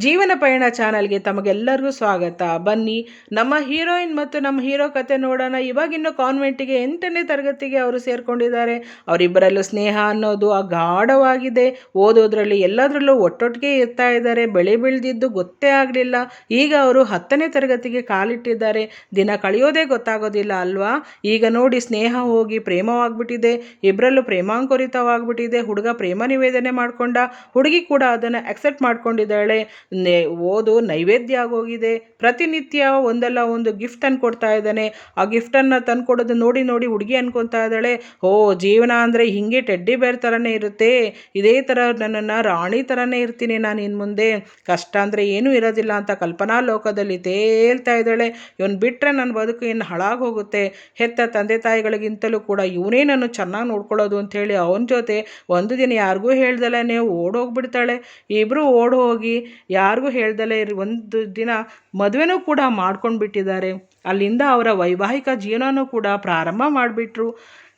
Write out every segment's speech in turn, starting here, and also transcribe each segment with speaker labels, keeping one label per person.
Speaker 1: ಜೀವನ ಪಯಣ ಚಾನಲ್ಗೆ ತಮಗೆಲ್ಲರಿಗೂ ಸ್ವಾಗತ. ಬನ್ನಿ, ನಮ್ಮ ಹೀರೋಯಿನ್ ಮತ್ತು ನಮ್ಮ ಹೀರೋ ಕತೆ ನೋಡೋಣ. ಇವಾಗಿನ್ನೂ ಕಾನ್ವೆಂಟಿಗೆ ಎಂಟನೇ ತರಗತಿಗೆ ಅವರು ಸೇರ್ಕೊಂಡಿದ್ದಾರೆ. ಅವರಿಬ್ಬರಲ್ಲೂ ಸ್ನೇಹ ಅನ್ನೋದು ಅಗಾಢವಾಗಿದೆ. ಓದೋದ್ರಲ್ಲಿ ಎಲ್ಲದರಲ್ಲೂ ಒಟ್ಟೊಟ್ಟಿಗೆ ಇರ್ತಾ ಇದ್ದಾರೆ. ಬೆಳೆ ಬೆಳೆದಿದ್ದು ಗೊತ್ತೇ ಆಗಲಿಲ್ಲ. ಈಗ ಅವರು ಹತ್ತನೇ ತರಗತಿಗೆ ಕಾಲಿಟ್ಟಿದ್ದಾರೆ. ದಿನ ಕಳೆಯೋದೇ ಗೊತ್ತಾಗೋದಿಲ್ಲ ಅಲ್ವಾ? ಈಗ ನೋಡಿ ಸ್ನೇಹ ಹೋಗಿ ಪ್ರೇಮವಾಗ್ಬಿಟ್ಟಿದೆ. ಇಬ್ಬರಲ್ಲೂ ಪ್ರೇಮಾಂಕುರಿತವಾಗ್ಬಿಟ್ಟಿದೆ. ಹುಡುಗ ಪ್ರೇಮ ನಿವೇದನೆ ಮಾಡಿಕೊಂಡ, ಹುಡುಗಿ ಕೂಡ ಅದನ್ನು ಅಕ್ಸೆಪ್ಟ್ ಮಾಡ್ಕೊಂಡಿದ್ದಾಳೆ. ಓದು ನೈವೇದ್ಯ ಆಗೋಗಿದೆ. ಪ್ರತಿನಿತ್ಯ ಒಂದಲ್ಲ ಒಂದು ಗಿಫ್ಟನ್ನು ಕೊಡ್ತಾ ಇದ್ದಾನೆ. ಆ ಗಿಫ್ಟನ್ನು ತಂದು ಕೊಡೋದು ನೋಡಿ ನೋಡಿ ಹುಡುಗಿ ಅನ್ಕೊತಾ ಇದ್ದಾಳೆ. ಓ ಜೀವನ ಅಂದರೆ ಹಿಂಗೆ ಟೆಡ್ಡಿ ಬೇರ್ ಥರನೇ ಇರುತ್ತೆ. ಇದೇ ಥರ ನನ್ನನ್ನು ರಾಣಿ ಥರನೇ ಇರ್ತೀನಿ ನಾನು ಇನ್ನು ಮುಂದೆ. ಕಷ್ಟ ಅಂದರೆ ಏನೂ ಇರೋದಿಲ್ಲ ಅಂತ ಕಲ್ಪನಾ ಲೋಕದಲ್ಲಿ ತೇಲ್ತಾ ಇದ್ದಾಳೆ. ಇವನು ಬಿಟ್ಟರೆ ನನ್ನ ಬದುಕು ಇನ್ನು ಹಾಳಾಗಿ ಹೋಗುತ್ತೆ ಹೆತ್ತ ತಂದೆ ತಾಯಿಗಳಿಗಿಂತಲೂ ಕೂಡ ಇವನೇ ನಾನು ಚೆನ್ನಾಗಿ ನೋಡ್ಕೊಳ್ಳೋದು ಅಂಥೇಳಿ ಅವನ ಜೊತೆ ಒಂದು ದಿನ ಯಾರಿಗೂ ಹೇಳ್ದಲೇ ಓಡೋಗ್ಬಿಡ್ತಾಳೆ. ಇಬ್ಬರು ಓಡ್ ಹೋಗಿ ಯಾರಿಗೂ ಹೇಳ್ದಲೇ ಒಂದು ದಿನ ಮದುವೆನೂ ಕೂಡ ಮಾಡ್ಕೊಂಡು ಬಿಟ್ಟಿದ್ದಾರೆ ಅಲ್ಲಿಂದ ಅವರ ವೈವಾಹಿಕ ಜೀವನನೂ ಕೂಡ ಪ್ರಾರಂಭ ಮಾಡಿಬಿಟ್ರು.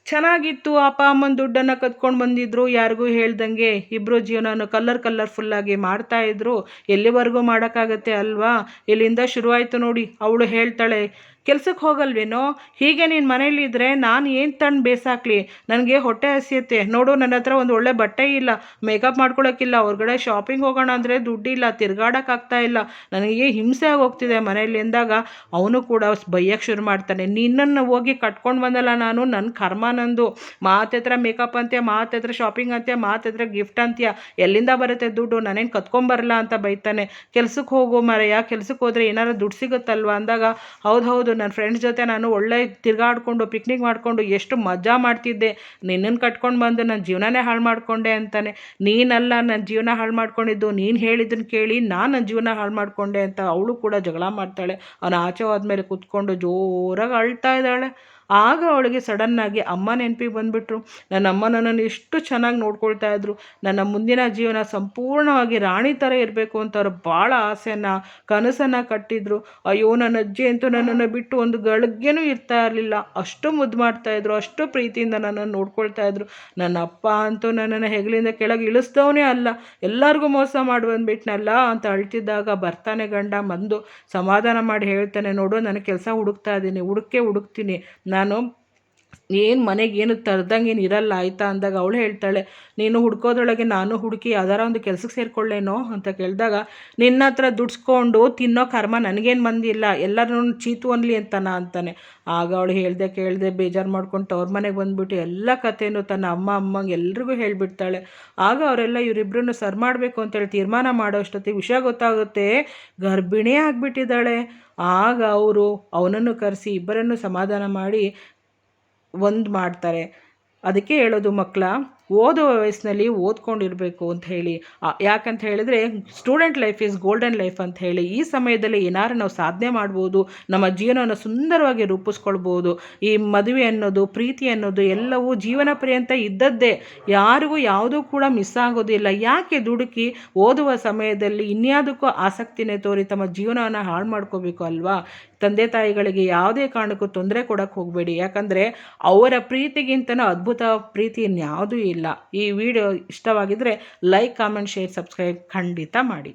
Speaker 1: ಚೆನ್ನಾಗಿತ್ತು. ಅಪ್ಪ ಅಮ್ಮನ ದುಡ್ಡನ್ನು ಕದ್ಕೊಂಡು ಬಂದಿದ್ರು. ಯಾರಿಗೂ ಹೇಳ್ದಂಗೆ ಇಬ್ಬರು ಜೀವನನ ಕಲ್ಲರ್ ಕಲ್ಲರ್ಫುಲ್ಲಾಗಿ ಮಾಡ್ತಾಯಿದ್ರು ಎಲ್ಲಿವರೆಗೂ ಮಾಡೋಕ್ಕಾಗತ್ತೆ ಅಲ್ವಾ? ಇಲ್ಲಿಂದ ಶುರುವಾಯಿತು ನೋಡಿ. ಅವಳು ಹೇಳ್ತಾಳೆ ಕೆಲ್ಸಕ್ಕೆ ಹೋಗಲ್ವೇನೋ? ಹೀಗೆ ನೀನು ಮನೇಲಿದ್ದರೆ ನಾನು ಏನು ತಂದು ಬೇಸಾಕ್ಲಿ? ನನಗೆ ಹೊಟ್ಟೆ ಹಸಿಯುತ್ತೆ. ನೋಡು, ನನ್ನ ಹತ್ರ ಒಂದು ಒಳ್ಳೆ ಬಟ್ಟೆ ಇಲ್ಲ. ಮೇಕಪ್ ಮಾಡ್ಕೊಳಕ್ಕಿಲ್ಲ ಹೊರಗಡೆ ಶಾಪಿಂಗ್ ಹೋಗೋಣ ಅಂದರೆ ದುಡ್ಡಿಲ್ಲ. ತಿರ್ಗಾಡೋಕ್ಕಾಗ್ತಾ ಇಲ್ಲ. ನನಗೆ ಹಿಂಸೆ ಆಗೋಗ್ತಿದೆ ಮನೇಲಿ ಎಂದಾಗ ಅವನು ಕೂಡ ಬೈಯಕ್ಕೆ ಶುರು ಮಾಡ್ತಾನೆ. ನಿನ್ನನ್ನು ಹೋಗಿ ಕಟ್ಕೊಂಡು ಬಂದಲ್ಲ ನಾನು? ನನ್ನ ಕರ್ಮ ನಂದು. ಮಾತತ್ರ ಮೇಕಪ್ ಅಂತ್ಯ ಮಾತತ್ರ ಶಾಪಿಂಗ್ ಅಂತ್ಯ ಮಾತತ್ರ ಗಿಫ್ಟ್ ಅಂತ್ಯ. ಎಲ್ಲಿಂದ ಬರುತ್ತೆ ದುಡ್ಡು? ನಾನೇನು ಕತ್ಕೊಂಬರಲ್ಲ ಅಂತ ಬೈತಾನೆ. ಕೆಲ್ಸಕ್ಕೆ ಹೋಗೋ ಮರೆಯ ಕೆಲ್ಸಕ್ಕೆ ಹೋದರೆ ಏನಾರು ದುಡ್ಡು ಸಿಗುತ್ತಲ್ವ ಅಂದಾಗ. ಹೌದು ಹೌದು. ನನ್ನ ಫ್ರೆಂಡ್ಸ್ ಜೊತೆ ನಾನು ಒಳ್ಳೆ ತಿರ್ಗಾಡಿಕೊಂಡು ಪಿಕ್ನಿಕ್ ಮಾಡಿಕೊಂಡು ಎಷ್ಟು ಮಜಾ ಮಾಡ್ತಿದ್ದೆ. ನಿನ್ನನ್ನು ಕಟ್ಕೊಂಡು ಬಂದು ನನ್ನ ಜೀವನನೇ ಹಾಳು ಮಾಡಿಕೊಂಡೆ ಅಂತಾನೆ. ನೀನಲ್ಲ ನನ್ನ ಜೀವನ ಹಾಳು ಮಾಡ್ಕೊಂಡಿದ್ದು, ನೀನು ಹೇಳಿದ್ದನ್ನು ಕೇಳಿ ನಾನು ನನ್ನ ಜೀವನ ಹಾಳು ಮಾಡಿಕೊಂಡೆ ಅಂತ ಅವಳು ಕೂಡ ಜಗಳ ಮಾಡ್ತಾಳೆ. ಅವನ ಆಚೆ ಹೋದ್ಮೇಲೆ ಕೂತ್ಕೊಂಡು ಜೋರಾಗಿ ಅಳ್ತಾ ಇದ್ದಾಳೆ. ಆಗ ಅವಳಿಗೆ ಸಡನ್ನಾಗಿ ಅಮ್ಮ ನೆನಪಿಗೆ ಬಂದುಬಿಟ್ರು. ನನ್ನ ಅಮ್ಮ ನನ್ನನ್ನು ಎಷ್ಟು ಚೆನ್ನಾಗಿ ನೋಡ್ಕೊಳ್ತಾ ಇದ್ರು. ನನ್ನ ಮುಂದಿನ ಜೀವನ ಸಂಪೂರ್ಣವಾಗಿ ರಾಣಿ ಥರ ಇರಬೇಕು ಅಂತ ಅವ್ರು ಭಾಳ ಆಸೆಯನ್ನು, ಕನಸನ್ನು ಕಟ್ಟಿದ್ರು. ಅಯ್ಯೋ, ನನ್ನ ಅಜ್ಜಿ ಅಂತೂ ನನ್ನನ್ನು ಬಿಟ್ಟು ಒಂದು ಗಳಿಗೆನೂ ಇರ್ತಾ ಇರಲಿಲ್ಲ. ಅಷ್ಟು ಮುದ್ದು ಮಾಡ್ತಾಯಿದ್ರು ಅಷ್ಟು ಪ್ರೀತಿಯಿಂದ ನನ್ನನ್ನು ನೋಡ್ಕೊಳ್ತಾ ಇದ್ರು. ನನ್ನ ಅಪ್ಪ ಅಂತೂ ನನ್ನನ್ನು ಹೆಗಲಿಂದ ಕೆಳಗೆ ಇಳಿಸ್ದವನೇ ಅಲ್ಲ. ಎಲ್ಲರಿಗೂ ಮೋಸ ಮಾಡಿ ಬಂದುಬಿಟ್ನಲ್ಲ ಅಂತ ಅಳ್ತಿದ್ದಾಗ ಬರ್ತಾನೆ ಗಂಡ, ಬಂದು ಸಮಾಧಾನ ಮಾಡಿ ಹೇಳ್ತಾನೆ, ನೋಡು, ನನಗೆ ಕೆಲಸ ಹುಡುಕ್ತಾ ಇದ್ದೀನಿ ಹುಡುಕೆ ಹುಡುಕ್ತೀನಿ. ನಾನು ನಾನು ಏನು ಮನೆಗೆ ಏನು ತರ್ದಂಗೇನು ಇರಲ್ಲ, ಆಯಿತಾ? ಅಂದಾಗ ಅವಳು ಹೇಳ್ತಾಳೆ, ನೀನು ಹುಡ್ಕೋದ್ರೊಳಗೆ ನಾನು ಹುಡುಕಿ ಯಾವ್ದಾರ ಒಂದು ಕೆಲ್ಸಕ್ಕೆ ಸೇರ್ಕೊಳ್ಳೇನೋ? ಅಂತ ಕೇಳಿದಾಗ, ನಿನ್ನ ಹತ್ರ ದುಡ್ಸ್ಕೊಂಡು ತಿನ್ನೋ ಕರ್ಮ ನನಗೇನು ಬಂದಿಲ್ಲ ಎಲ್ಲರೂ ಚೀತು ಅನ್ಲಿ ಅಂತಾನ? ಅಂತಾನೆ. ಆಗ ಅವಳು ಹೇಳ್ದೆ ಕೇಳಿದೆ ಬೇಜಾರು ಮಾಡ್ಕೊಂಡು ಅವ್ರ ಮನೆಗೆ ಬಂದುಬಿಟ್ಟು ಎಲ್ಲ ಕಥೆನೂ ತನ್ನ ಅಮ್ಮ, ಅಮ್ಮಂಗೆ ಎಲ್ರಿಗೂ ಹೇಳಿಬಿಡ್ತಾಳೆ. ಆಗ ಅವರೆಲ್ಲ ಇವರಿಬ್ಬರನ್ನು ಸರ್ ಮಾಡಬೇಕು ಅಂತೇಳಿ ತೀರ್ಮಾನ ಮಾಡೋ ಅಷ್ಟೊತ್ತಿಗೆ ವಿಷಯ ಗೊತ್ತಾಗುತ್ತೆ ಗರ್ಭಿಣಿ ಆಗಿಬಿಟ್ಟಿದ್ದಾಳೆ ಆಗ ಅವರು ಅವನನ್ನು ಕರೆಸಿ ಇಬ್ಬರನ್ನು ಸಮಾಧಾನ ಮಾಡಿ ಒಂದು ಮಾಡ್ತಾರೆ. ಅದಕ್ಕೆ ಹೇಳೋದು ಮಕ್ಕಳ ಓದುವ ವಯಸ್ಸಿನಲ್ಲಿ ಓದ್ಕೊಂಡಿರಬೇಕು ಅಂತ ಹೇಳಿ. ಯಾಕಂತ ಹೇಳಿದ್ರೆ student life is golden life ಅಂತ ಹೇಳಿ. ಈ ಸಮಯದಲ್ಲಿ ಏನಾರು ನಾವು ಸಾಧನೆ ಮಾಡ್ಬೋದು, ನಮ್ಮ ಜೀವನವನ್ನು ಸುಂದರವಾಗಿ ರೂಪಿಸ್ಕೊಳ್ಬೋದು, ಈ ಮದುವೆ ಅನ್ನೋದು, ಪ್ರೀತಿ ಅನ್ನೋದು ಎಲ್ಲವೂ ಜೀವನ ಪರ್ಯಂತ ಇದ್ದದ್ದೇ ಯಾರಿಗೂ ಯಾವುದೂ ಕೂಡ ಮಿಸ್ ಆಗೋದಿಲ್ಲ. ಯಾಕೆ ದುಡುಕಿ ಓದುವ ಸಮಯದಲ್ಲಿ ಇನ್ಯಾವುದಕ್ಕೂ ಆಸಕ್ತಿನೇ ತೋರಿ ತಮ್ಮ ಜೀವನವನ್ನು ಹಾಳು ಮಾಡ್ಕೋಬೇಕು ಅಲ್ವಾ? ತಂದೆ ತಾಯಿಗಳಿಗೆ ಯಾವುದೇ ಕಾರಣಕ್ಕೂ ತೊಂದರೆ ಕೊಡೋಕ್ಕೆ ಹೋಗಬೇಡಿ. ಯಾಕಂದರೆ ಅವರ ಪ್ರೀತಿಗಿಂತನೂ ಅದ್ಭುತ ಪ್ರೀತಿ ಇನ್ಯಾವುದೂ ಇಲ್ಲ. ಈ ವಿಡಿಯೋ ಇಷ್ಟವಾಗಿದ್ದರೆ ಲೈಕ್ ಕಾಮೆಂಟ್ ಶೇರ್ ಸಬ್ಸ್ಕ್ರೈಬ್ ಖಂಡಿತ ಮಾಡಿ.